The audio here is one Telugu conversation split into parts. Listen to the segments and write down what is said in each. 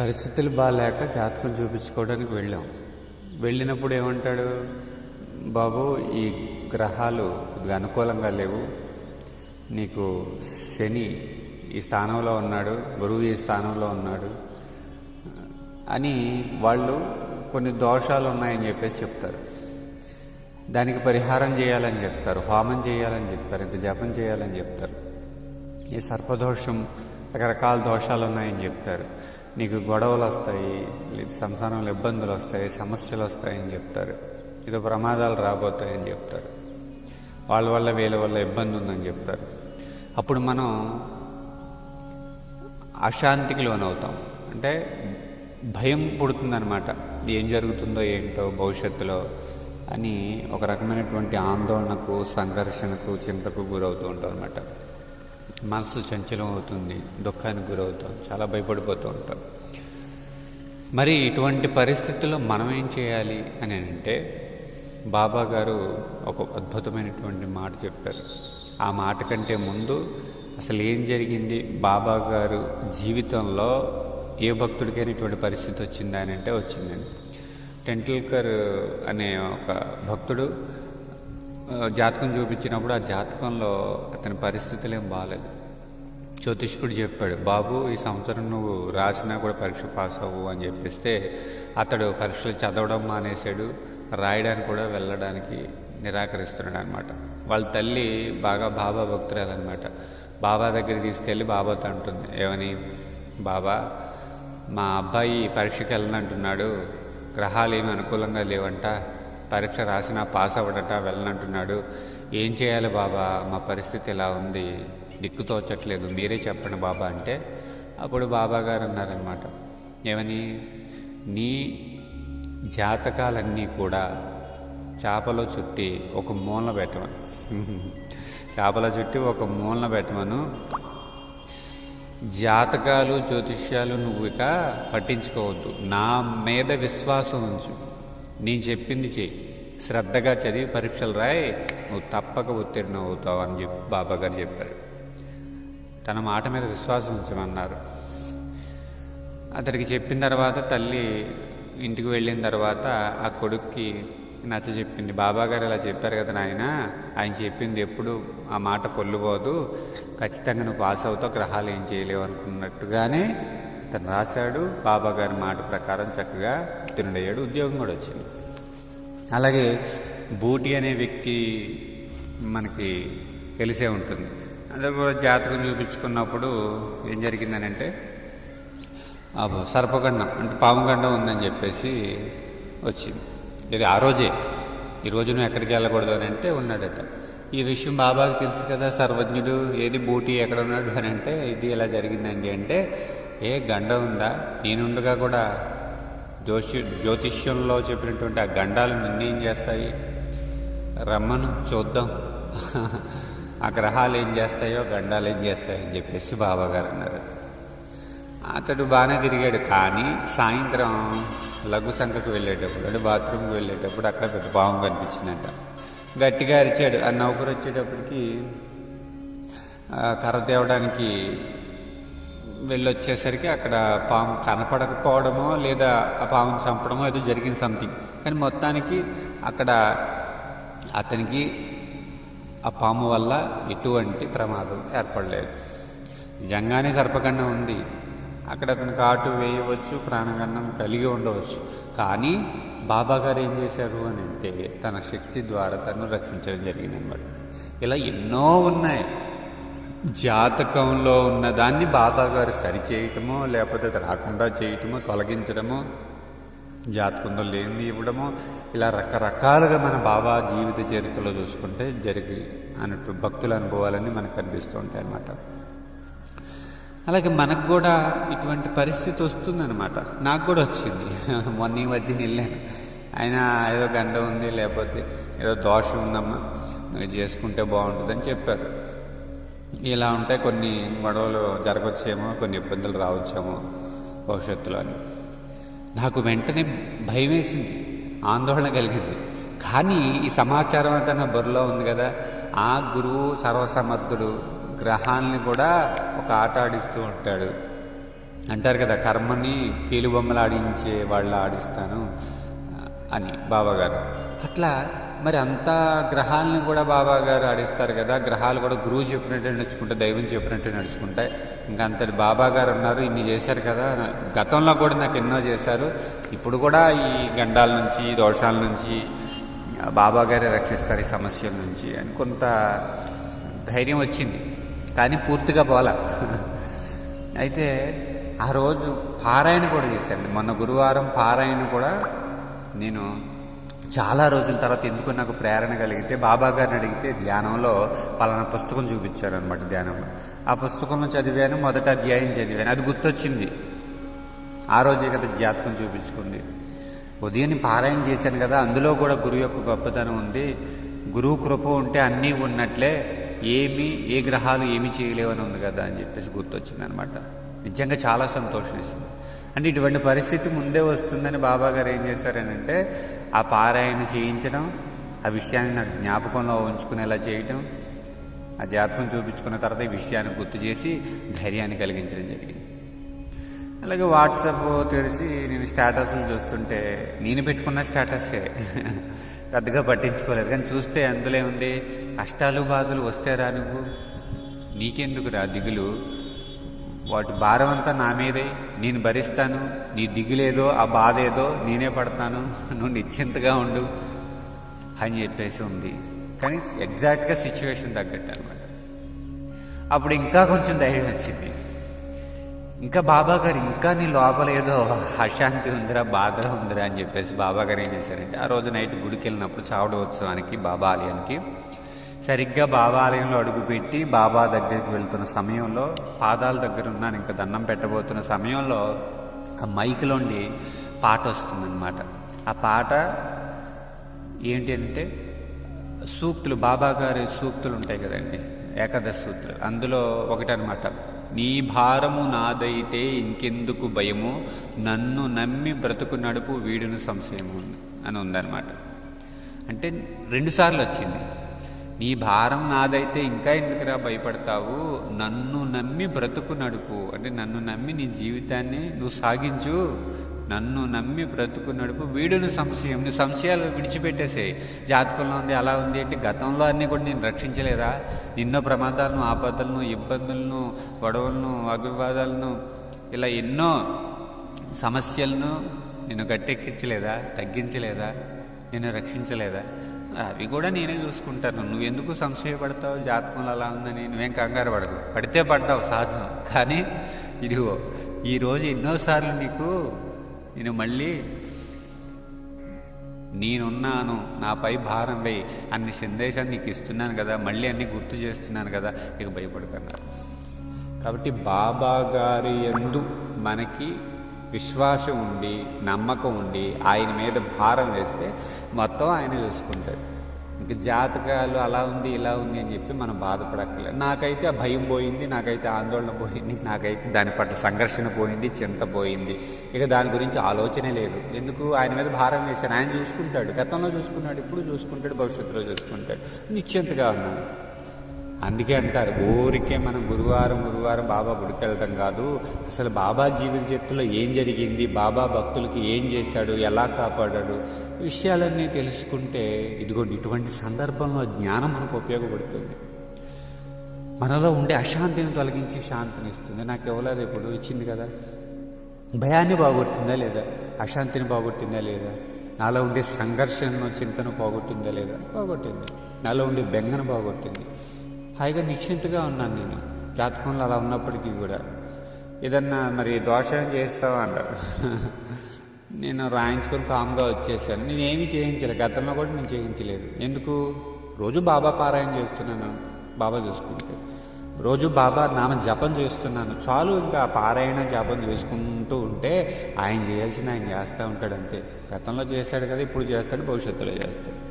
పరిస్థితులు బాగాలేక జాతకం చూపించుకోవడానికి వెళ్ళాం. వెళ్ళినప్పుడు ఏమంటాడు? బాబు ఈ గ్రహాలు అనుకూలంగా లేవు. నీకు శని ఈ స్థానంలో ఉన్నాడు గురువు ఈ స్థానంలో ఉన్నాడు అని వాళ్ళు కొన్ని దోషాలు ఉన్నాయని చెప్పేసి చెప్తారు. దానికి పరిహారం చేయాలని చెప్తారు హోమం చేయాలని చెప్తారు ఇంత జపం చేయాలని చెప్తారు. ఈ సర్పదోషం రకరకాల దోషాలు ఉన్నాయని చెప్తారు. నీకు గొడవలు వస్తాయి లేదు సంసారంలో ఇబ్బందులు వస్తాయి సమస్యలు వస్తాయని చెప్తారు. ఏదో ప్రమాదాలు రాబోతాయని చెప్తారు. వాళ్ళ వల్ల వీళ్ళ వల్ల ఇబ్బంది ఉందని చెప్తారు. అప్పుడు మనం అశాంతికి లోనవుతాం. అంటే భయం పుడుతుందన్నమాట. ఏం జరుగుతుందో ఏంటో భవిష్యత్తులో అని ఒక రకమైనటువంటి ఆందోళనకు సంఘర్షణకు చింతకు గురవుతూ ఉంటాం అనమాట మనసు చంచలం అవుతుంది దుఃఖానికి గురవుతాం చాలా భయపడిపోతూ ఉంటాం. మరి ఇటువంటి పరిస్థితుల్లో మనం ఏం చేయాలి అని అంటే బాబా గారు ఒక అద్భుతమైనటువంటి మాట చెప్పారు. ఆ మాట కంటే ముందు అసలు ఏం జరిగింది? బాబా గారు జీవితంలో ఏ భక్తుడికైనా ఇటువంటి పరిస్థితి వచ్చిందా అని అంటే వచ్చిందండి. టెంటల్కర్ అనే ఒక భక్తుడు జాతకం చూపించినప్పుడు ఆ జాతకంలో అతని పరిస్థితులు ఏం బాగాలేదు జ్యోతిష్కుడు చెప్పాడు బాబు ఈ సంవత్సరం నువ్వు రాసినా కూడా పరీక్ష పాస్ అవ్వు అని చెప్పిస్తే అతడు పరీక్షలు చదవడం మానేశాడు రాయడానికి కూడా వెళ్ళడానికి నిరాకరిస్తున్నాడు అనమాట వాళ్ళ తల్లి బాగా బాబా భక్తురాలన్నమాట. బాబా దగ్గర తీసుకెళ్ళి బాబాతో అంటుంది ఏమని? బాబా మా అబ్బాయి పరీక్షకి వెళ్ళనంటున్నాడు గ్రహాలు ఏమి అనుకూలంగా లేవంట. పరీక్ష రాసినా పాస్ అవ్వడట వెళ్ళనంటున్నాడు. ఏం చేయాలి బాబా? మా పరిస్థితి ఇలా ఉంది? దిక్కు తోచట్లేదు. మీరే చెప్పండి బాబా అంటే అప్పుడు బాబా గారు అన్నారనమాట ఏమని? నీ జాతకాలన్నీ కూడా చేపలో చుట్టి ఒక మూలన పెట్టమను. చేపల చుట్టి ఒక మూలన పెట్టమను. జాతకాలు జ్యోతిష్యాలు నువ్వు ఇక పట్టించుకోవద్దు. నా మీద విశ్వాసం ఉంచు. నేను చెప్పింది చెయ్యి. శ్రద్ధగా చదివి పరీక్షలు రాయి నువ్వు తప్పక ఉత్తీర్ణ అవుతావు అని చెప్పి బాబా గారు చెప్పారు. తన మాట మీద విశ్వాసం ఉంచమన్నారు. అతడికి చెప్పిన తర్వాత తల్లి ఇంటికి వెళ్ళిన తర్వాత ఆ కొడుక్కి నచ్చ చెప్పింది. బాబాగారు ఇలా చెప్పారు కదా నాయన ఆయన చెప్పింది ఎప్పుడు ఆ మాట పొల్లుపోదు ఖచ్చితంగా నువ్వు పాస్ అవుతావు గ్రహాలు ఏం చేయలేవు అనుకున్నట్టుగానే తను రాశాడు బాబా గారి మాట ప్రకారం చక్కగా తిరుడయ్యాడు ఉద్యోగం కూడా వచ్చింది. అలాగే బూటి అనే వ్యక్తి మనకి తెలిసే ఉంటుంది. అందరూ కూడా జాతకం చూపించుకున్నప్పుడు ఏం జరిగిందనంటే అంటే సర్పగండం అంటే పాముగండం ఉందని చెప్పేసి వచ్చింది. ఇది ఆ రోజే ఈ రోజు నువ్వు ఎక్కడికి వెళ్ళకూడదు అని అంటే ఉన్నాడట. ఈ విషయం బాబాకి తెలుసు కదా సర్వజ్ఞుడు ఏది బూటి ఎక్కడ ఉన్నాడు అని అంటే ఇది ఇలా జరిగిందండి అంటే ఏ గండ ఉందా? నేనుండగా కూడా జ్యోషి జ్యోతిష్యంలో చెప్పినటువంటి ఆ గండాలు నిర్ణయం చేస్తాయి? రమ్మను చూద్దాం. ఆ గ్రహాలు ఏం చేస్తాయో గండాలు ఏం చేస్తాయో అని చెప్పేసి బాబాగారు అన్నారు. అతడు బాగానే తిరిగాడు కానీ సాయంత్రం లఘు సంఖకు వెళ్ళేటప్పుడు అంటే బాత్రూమ్కి వెళ్ళేటప్పుడు అక్కడ పెద్ద పాము కనిపించిందంట. గట్టిగా అరిచాడు. ఆ నౌకరు వచ్చేటప్పటికి కర్ర తేవడానికి వెళ్ళొచ్చేసరికి అక్కడ పాము కనపడకపోవడమో లేదా ఆ పాముని చంపడమో ఏదో జరిగింది సంథింగ్ కానీ మొత్తానికి అక్కడ అతనికి ఆ పాము వల్ల ఎటువంటి ప్రమాదం ఏర్పడలేదు. నిజంగానే సర్పగండం ఉంది. అక్కడ అతను కాటు వేయవచ్చు ప్రాణగండం కలిగి ఉండవచ్చు. కానీ బాబా గారు ఏం చేశారు అని అంటే తన శక్తి ద్వారా తను రక్షించడం జరిగిందనమాట ఇలా ఎన్నో ఉన్నాయి. జాతకంలో ఉన్నదాన్ని బాబా గారు సరిచేయటమో లేకపోతే రాకుండా చేయటమో తొలగించడమో జాతకంలో లేనిది ఇవ్వడమో ఇలా రకరకాలుగా మన బాబా జీవిత చరిత్రలో చూసుకుంటే జరిగి అన్నట్టు భక్తుల అనుభవాలన్నీ మనకు కనిపిస్తూ ఉంటాయి అన్నమాట. అలాగే మనకు కూడా ఇటువంటి పరిస్థితి వస్తుందన్నమాట. నాకు కూడా వచ్చింది. మొన్న ఈ మధ్యన వెళ్ళాను. ఆయన ఏదో గండ ఉంది లేకపోతే ఏదో దోషం ఉందమ్మా. చేసుకుంటే బాగుంటుందని చెప్పారు. ఇలా ఉంటే కొన్ని గొడవలు జరగవచ్చేమో కొన్ని ఇబ్బందులు రావచ్చేమో భవిష్యత్తులో అని. నాకు వెంటనే భయం వేసింది ఆందోళన కలిగింది. కానీ ఈ సమాచారం అంతా నా బుర్రలో ఉంది కదా ఆ గురువు సర్వసమర్థుడు గ్రహాల్ని కూడా ఒక ఆట ఆడిస్తూ ఉంటాడు. అంటారు కదా కర్మని కీలుబొమ్మలు ఆడించే వాళ్ళు ఆడిస్తాను అని బాబాగారు అట్లా మరి అంతా గ్రహాలను కూడా బాబా గారు ఆడిస్తారు కదా. గ్రహాలు కూడా గురువు చెప్పినట్టే నడుచుకుంటాయి దైవం చెప్పినట్టే నడుచుకుంటాయి. ఇంకా అంతటి బాబా గారు ఉన్నారు ఇన్ని చేశారు కదా. గతంలో కూడా నాకు ఎన్నో చేశారు. ఇప్పుడు కూడా ఈ గండాల నుంచి దోషాల నుంచి బాబా గారే రక్షిస్తారు ఈ సమస్యల నుంచి అని కొంత ధైర్యం వచ్చింది. కానీ పూర్తిగా పోలా. అయితే ఆ రోజు పారాయణ కూడా చేశాను మొన్న గురువారం పారాయణ కూడా నేను చాలా రోజుల తర్వాత ఎందుకు నాకు ప్రేరణ కలిగితే బాబా గారిని అడిగితే ధ్యానంలో పలానా పుస్తకం చూపించారు అనమాట ధ్యానంలో. ఆ పుస్తకంలో చదివాను మొదట అధ్యాయం చదివాను. అది గుర్తొచ్చింది. ఆ రోజే కదా జాతకం చూపించుకుంది. ఉదయం పారాయణ చేశాను కదా అందులో కూడా గురువు యొక్క గొప్పతనం ఉంది. గురువు కృప ఉంటే అన్నీ ఉన్నట్లే ఏమి ఏ గ్రహాలు ఏమి చేయలేవని ఉంది కదా అని చెప్పేసి గుర్తొచ్చింది అనమాట నిజంగా చాలా సంతోషం వేసింది. అంటే ఇటువంటి పరిస్థితి ముందే వస్తుందని బాబా గారు ఏం చేశారనంటే ఆ పారాయణ చేయించడం ఆ విషయాన్ని నాకు జ్ఞాపకంలో ఉంచుకునేలా చేయటం ఆ జాతకం చూపించుకున్న తర్వాత ఈ విషయాన్ని గుర్తు చేసి ధైర్యాన్ని కలిగించడం జరిగింది. అలాగే వాట్సాప్ తెరిచి నేను స్టేటస్లు చూస్తుంటే నేను పెట్టుకున్న స్టేటస్సే పెద్దగా పట్టించుకోలేదు కానీ చూస్తే అందులో ఉంది కష్టాలు బాధలు వస్తే రా నువ్వు నీకెందుకు రా దిగులు? వాటి భారం అంతా నా మీదే. నేను భరిస్తాను. నీ దిగులేదో ఆ బాధ ఏదో నేనే పడతాను. నువ్వు నిశ్చింతగా ఉండు అని చెప్పేసి ఉంది. కానీ ఎగ్జాక్ట్గా సిచ్యువేషన్ తగ్గట్టు అనమాట అప్పుడు ఇంకా కొంచెం ధైర్యం వచ్చింది. ఇంకా బాబా గారు ఇంకా నీ లోపల ఏదో అశాంతి ఉందిరా బాధ ఉందిరా అని చెప్పేసి బాబా గారు ఏం చేశారంటే ఆ రోజు నైట్ గుడికి వెళ్ళినప్పుడు చావుడు ఉత్సవానికి బాబా ఆలయానికి సరిగ్గా బాబాలయంలో అడుగుపెట్టి బాబా దగ్గరికి వెళ్తున్న సమయంలో పాదాల దగ్గర ఉన్నాను ఇంకా దండం పెట్టబోతున్న సమయంలో ఆ మైక్లోండి పాట వస్తుందన్నమాట. ఆ పాట ఏంటి అంటే సూక్తులు బాబా గారి సూక్తులు ఉంటాయి కదండి ఏకాదశ సూక్తులు. అందులో ఒకటనమాట నీ భారము నాదైతే ఇంకెందుకు భయము? నన్ను నమ్మి బ్రతుకు నడుపు వీడును సంశయము అని ఉందన్నమాట. అంటే రెండుసార్లు వచ్చింది. నీ భారం నాదైతే ఇంకా ఎందుకురా భయపడతావు? నన్ను నమ్మి బ్రతుకు నడుపు. అంటే నన్ను నమ్మి నీ జీవితాన్ని నువ్వు సాగించు. నన్ను నమ్మి బ్రతుకు నడుపు. వీడును సంశయం. నువ్వు సంశయాలు విడిచిపెట్టేసేయి జాతకంలో ఉంది అలా ఉంది అంటే గతంలో అన్నీ కూడా నేను రక్షించలేదా? ఎన్నో ప్రమాదాలను ఆపదలను ఇబ్బందులను గొడవలను అభివాదాలను ఇలా ఎన్నో సమస్యలను నేను గట్టెక్కించలేదా? తగ్గించలేదా? నేను రక్షించలేదా? అవి కూడా నేనే చూసుకుంటాను. నువ్వెందుకు సంశయపడతావు? జాతకంలో అలా ఉందని నువ్వేం కంగారు పడకు. పడితే పడ్డావు సహజం. కానీ ఇదిగో ఈరోజు ఎన్నోసార్లు నీకు నేను మళ్ళీ నేనున్నాను నాపై భారం వేయి. అన్ని సందేశాన్ని నీకు ఇస్తున్నాను కదా మళ్ళీ అన్ని గుర్తు చేస్తున్నాను కదా ఇక భయపడకన్నా కాబట్టి బాబా గారి ఎందు మనకి విశ్వాసం ఉండి నమ్మకం ఉండి ఆయన మీద భారం వేస్తే మొత్తం ఆయన చూసుకుంటాడు. ఇంక జాతకాలు అలా ఉంది ఇలా ఉంది అని చెప్పి మనం బాధపడక్కర్లేదు. నాకైతే ఆ భయం పోయింది నాకైతే ఆందోళన పోయింది నాకైతే దాని పట్ల సంఘర్షణ పోయింది చింత పోయింది. ఇక దాని గురించి ఆలోచనే లేదు. ఎందుకు? ఆయన మీద భారం వేశాను. ఆయన చూసుకుంటాడు. గతంలో చూసుకున్నాడు ఇప్పుడు చూసుకుంటాడు భవిష్యత్తులో చూసుకుంటాడు. నిశ్చింతగా ఉన్నాను అందుకే అంటారు ఊరికే మనం గురువారం గురువారం బాబా గుడికి వెళ్ళడం కాదు. అసలు బాబా జీవిత చరిత్రలో ఏం జరిగింది? బాబా భక్తులకి ఏం చేశాడు? ఎలా కాపాడాడు? విషయాలన్నీ తెలుసుకుంటే ఇదిగోండి ఇటువంటి సందర్భంలో జ్ఞానం మనకు ఉపయోగపడుతుంది. మనలో ఉండే అశాంతిని తొలగించి శాంతిని ఇస్తుంది నాకు ఇవ్వలేదు ఇప్పుడు ఇచ్చింది కదా. భయాన్ని బాగొట్టిందా లేదా? అశాంతిని బాగొట్టిందా లేదా? నాలో ఉండే సంఘర్షణను చింతను పోగొట్టిందా లేదా? పోగొట్టింది. నాలో ఉండే బెంగను బాగొట్టింది హాయిగా నిశ్చింతగా ఉన్నాను నేను. జాతకంలో అలా ఉన్నప్పటికీ కూడా. ఏదన్నా మరి దోషం చేస్తావా అన్నారు నేను రాయించుకొని కామ్గా వచ్చేసాను. నేను ఏమి చేయించలేదు గతంలో కూడా నేను చేయించలేదు. ఎందుకు? రోజు బాబా పారాయణ చేస్తున్నాను. బాబా చూసుకుంటే. రోజు బాబా నామ జపం చేస్తున్నాను. చాలు ఇంకా పారాయణ జపం చేసుకుంటూ ఉంటే ఆయన చేయాల్సిన ఆయన చేస్తూ ఉంటాడు అంతే. గతంలో చేశాడు కదా ఇప్పుడు చేస్తాడు భవిష్యత్తులో చేస్తాడు.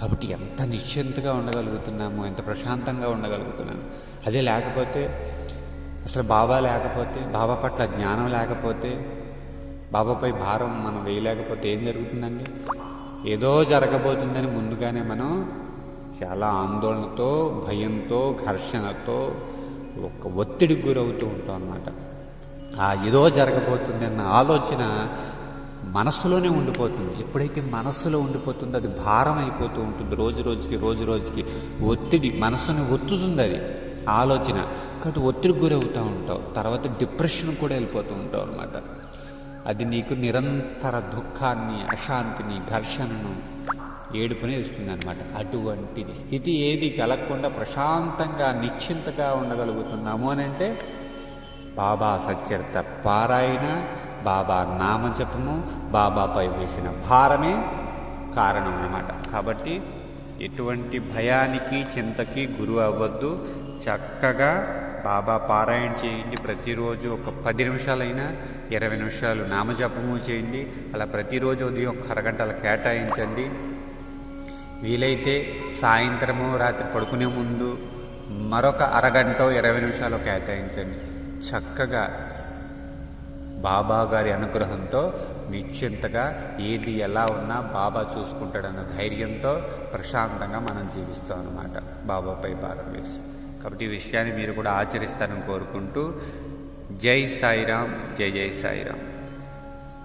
కాబట్టి ఎంత నిశ్చింతగా ఉండగలుగుతున్నాము ఎంత ప్రశాంతంగా ఉండగలుగుతున్నాము. అదే లేకపోతే అసలు బాబా లేకపోతే బాబా పట్ల జ్ఞానం లేకపోతే బాబాపై భారం మనం వేయలేకపోతే ఏం జరుగుతుందండి? ఏదో జరగబోతుందని ముందుగానే మనం చాలా ఆందోళనతో భయంతో ఘర్షణతో ఒక ఒత్తిడికి గురవుతూ ఉంటాం అన్నమాట. ఆ ఏదో జరగబోతుంది అన్న ఆలోచన మనస్సులోనే ఉండిపోతుంది. ఎప్పుడైతే మనస్సులో ఉండిపోతుందో అది భారం అయిపోతూ ఉంటుంది రోజు రోజుకి రోజు రోజుకి. ఒత్తిడి మనస్సుని ఒత్తుతుంది అది. ఆలోచన. కాబట్టి ఒత్తిడికి గురవుతూ ఉంటావు. తర్వాత డిప్రెషన్ కూడా వెళ్ళిపోతూ ఉంటావు అనమాట అది నీకు నిరంతర దుఃఖాన్ని అశాంతిని ఘర్షణను ఏడుపునే ఇస్తుంది అనమాట అటువంటిది స్థితి ఏది కలగకుండా ప్రశాంతంగా నిశ్చింతగా ఉండగలుగుతున్నాము అని అంటే బాబా సత్యర్థ పారాయణ బాబా నామజపము బాబాపై వేసిన భారమే కారణం అన్నమాట. కాబట్టి ఎటువంటి భయానికి చింతకి గురువు అవ్వద్దు. చక్కగా బాబా పారాయణ చేయండి. ప్రతిరోజు ఒక పది నిమిషాలైనా ఇరవై నిమిషాలు నామజపము చేయండి. అలా ప్రతిరోజు ఉదయం ఒక అరగంటలు కేటాయించండి. వీలైతే సాయంత్రము రాత్రి పడుకునే ముందు మరొక అరగంట ఇరవై నిమిషాలు కేటాయించండి. చక్కగా బాబా గారి అనుగ్రహంతో నిశ్చింతగా ఏది ఎలా ఉన్నా బాబా చూసుకుంటాడన్న ధైర్యంతో ప్రశాంతంగా మనం జీవిస్తాం అన్నమాట. బాబాపై భారం వేసి. కాబట్టి ఈ విషయాన్ని మీరు కూడా ఆచరిస్తారని కోరుకుంటూ జై సాయిరామ్ జై జై సాయిరామ్.